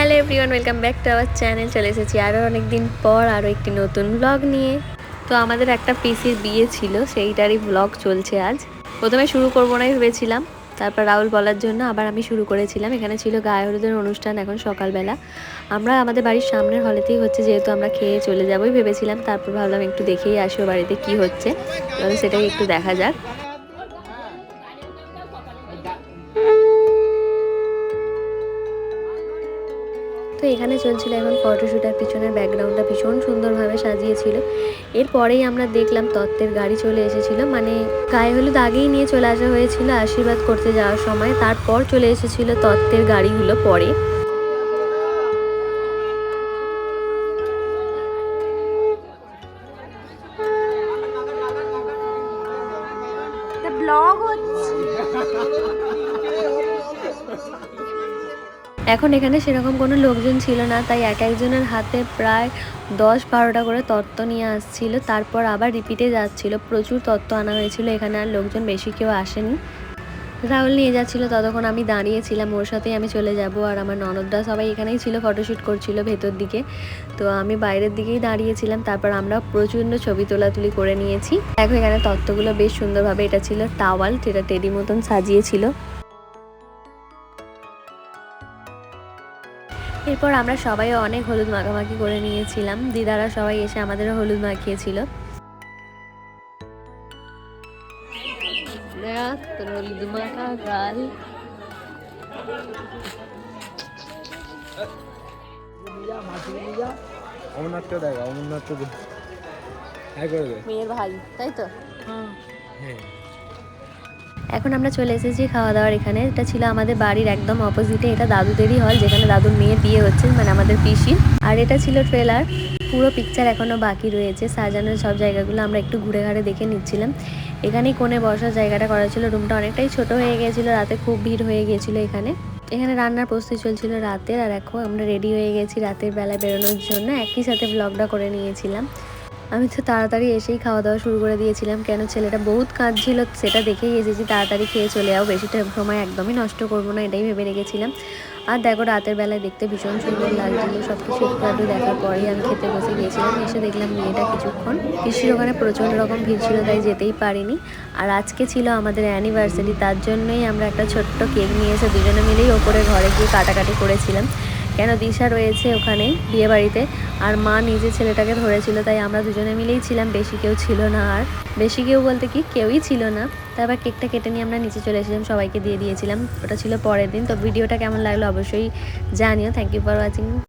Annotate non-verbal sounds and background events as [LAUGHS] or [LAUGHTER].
Welcome back to our channel. চলে এসেছি আরও অনেক দিন পর আরও একটি নতুন ব্লগ নিয়ে। তো আমাদের একটা পিসির বিয়ে ছিল, সেইটারই ব্লগ চলছে আজ। প্রথমে শুরু করব নাই ভেবেছিলাম, তারপর রাহুল বলার জন্য আবার আমি শুরু করেছিলাম। এখানে ছিল গায়ে হলুদের অনুষ্ঠান এখন সকালবেলা। আমরা আমাদের বাড়ির সামনের হলেতেই হচ্ছে, যেহেতু আমরা খেয়ে চলে যাবোই ভেবেছিলাম, তারপর ভাবলাম একটু দেখেই আসব বাড়িতে কি হচ্ছে। সেটাই একটু দেখা যাক। তো এখানে চলছিল এখন ফটোশ্যুট আর পিছনের ব্যাকগ্রাউন্ডটা ভীষণ সুন্দরভাবে সাজিয়েছিল। এরপরেই আমরা দেখলাম তত্ত্বের গাড়ি চলে এসেছিল। মানে গায়ে হলুদ আগেই নিয়ে চলে আসা হয়েছিল আশীর্বাদ করতে যাওয়ার সময়। তারপর চলে এসেছিল তত্ত্বের গাড়িগুলো পরে। ব্লগ হচ্ছে। [LAUGHS] এখন এখানে সেরকম কোনো লোকজন ছিল না, তাই এক একজনের হাতে প্রায় দশ বারোটা করে তত্ত্ব নিয়ে আসছিল, তারপর আবার রিপিটে যাচ্ছিল। প্রচুর তত্ত্ব আনা হয়েছিল, এখানে আর লোকজন বেশি কেউ আসেনি। রাহুল নিয়ে যাচ্ছিল, ততক্ষণ আমি দাঁড়িয়েছিলাম, ওর সাথেই আমি চলে যাব, আর আমার ননদরা সবাই এখানেই ছিল ফটোশ্যুট করছিল ভেতর দিকে। তো আমি বাইরের দিকেই দাঁড়িয়েছিলাম, তারপর আমরা প্রচণ্ড ছবি তোলাতুলি করে নিয়েছি। দেখো এখানে তত্ত্বগুলো বেশ সুন্দরভাবে, এটা ছিল টাওয়াল যেটা টেডি মতন সাজিয়েছিল। এরপর আমরা সবাই অনেক হলুদ মাখামাখি করে নিয়েছিলাম। দিদারা সবাই এসে আমাদেরও হলুদ মাখিয়েছিল। হলুদ মাখা গাল। অমরনাথকে দেখা অমরনাথকে দেখ। হ্যাঁ মেয়ের ভাই তাই তো? হ্যাঁ। এখন আমরা চলে এসেছি খাওয়া দাওয়ার এখানে। এটা ছিল আমাদের বাড়ির একদম অপোজিটে এটা দাদুদেরই হল যেখানে দাদুর মেয়ে বিয়ে হচ্ছে মানে আমাদের পিসির। আর এটা ছিল ট্রেলার পুরো পিকচার এখনও বাকি রয়েছে। সাজানোর সব জায়গাগুলো আমরা একটু ঘুরে ঘাড়ে দেখে নিচ্ছিলাম। এখানেই কোণে বসার জায়গাটা করা ছিল। রুমটা অনেকটাই ছোট হয়ে গিয়েছিল রাতে খুব ভিড় হয়ে গিয়েছিল এখানে। এখানে রান্নার প্রস্তুতি চলছিল রাতের। আর এখন আমরা রেডি হয়ে গেছি রাতের বেলা বেরোনোর জন্য। একই সাথে ব্লগটা করে নিয়েছিলাম। আমি তো তাড়াতাড়ি এসেই খাওয়া দাওয়া শুরু করে দিয়েছিলাম। কেন ছেলেটা বহুত কাঁদছিল, সেটা দেখেই এসেছি তাড়াতাড়ি খেয়ে চলে যাও বেশিটা সময় একদমই নষ্ট করব না, এটাই ভেবে রেখেছিলাম। আর দেখো, রাতের বেলায় দেখতে ভীষণ সুন্দর লাগছিল সব কিছু একটু দেখার পরেই আমি খেতে বসে গিয়েছিলাম, এসে দেখলাম মেয়েটা কিছুক্ষণ। পিসির ওখানে প্রচণ্ড রকম ভিড় ছিল, তাই যেতেই পারিনি। আর আজকে ছিল আমাদের অ্যানিভার্সারি তার জন্যই আমরা একটা ছোট্ট কেক নিয়ে এসে দুজনে মিলেই ওপরে ঘরে গিয়ে কাটাকাটি করেছিলাম। কেন দিশা রয়েছে ওখানে বিয়ে বাড়িতে আর মা নিজে ছেলেটাকে ধরেছিল, তাই আমরা দুজনে মিলেই ছিলাম, বেশি কেউ ছিল না আর। বেশি কেউ বলতে কি কেউই ছিল না। তারপর কেকটা কেটে নিয়ে আমরা নিচে চলে এসেছিলাম, সবাইকে দিয়ে দিয়েছিলাম। ওটা ছিল পরের দিন, তো ভিডিওটা কেমন লাগল অবশ্যই জানিও। Thank you for watching